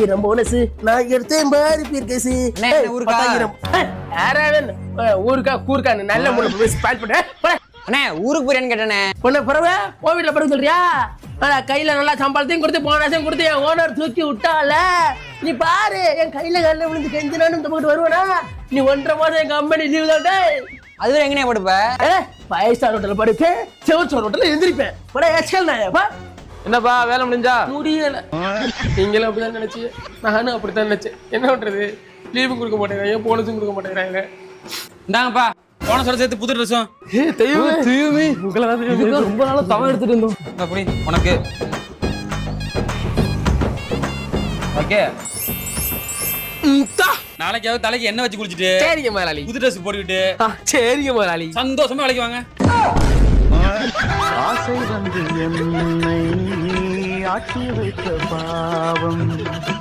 பத்தாயிரம் போனஸ் நான் எடுத்தேன் பாரு பீர்கேசு? பத்தாயிரம். யாராவது ஊருக்கா கூருக்கான்னு நல்ல முறை ஸ்பாட் பண்ண அண்ணே ஊருக்கு போறியான்னு கேட்டேனே. பொண்ணு பிறகு கோவிட்ல பிறகு சொல்றியா? கையில நல்லா சம்பளத்தையும் கொடுத்து போனாசையும் கொடுத்து என் ஓனர் தூக்கி விட்டால? நீ பாரு என் கையில கல்ல விழுந்து கெஞ்சினான்னு இந்த போட்டு வருவானா? நீ ஒன்றரை மாதம் என் கம்பெனி லீவ் தான்டே அதுவரை எங்கனே படுப்ப ஃபைவ் ஸ்டார் ஹோட்டல்ல படுப்பேன் செவன் ஹோட்டல்ல எந்திரிப்பேன் பட எக்ஸல் நாயப்பா என்னப்பா வேலை முடிஞ்சா? முடியல. நீங்களும் அப்படிதான் நினைச்சு நானும் அப்படித்தான் நினைச்சேன். என்ன பண்றது? லீவு கொடுக்க மாட்டேங்கிறாங்க போனஸும் கொடுக்க மாட்டேங்கிறாங்க. இந்தாங்கப்பா போன சொல்ல சேர்த்து புது ட்ரெஸ்ஸும் ஏ தெய்வமே. உங்களை தெய்வமே. ரொம்ப நாளா தவம் எடுத்துட்டு இருந்தோம் அப்படி உனக்கு. ஓகே. நாளைக்காவது தலைக்கு எண்ணெய் வச்சு குளிச்சுட்டு சரிங்க முதலாளி. புது ட்ரெஸ் போட்டுக்கிட்டு சரிங்க முதலாளி. சந்தோஷமா வேலைக்கு வாங்க. ஆசை வந்து என்னை வைத்த பாவம்.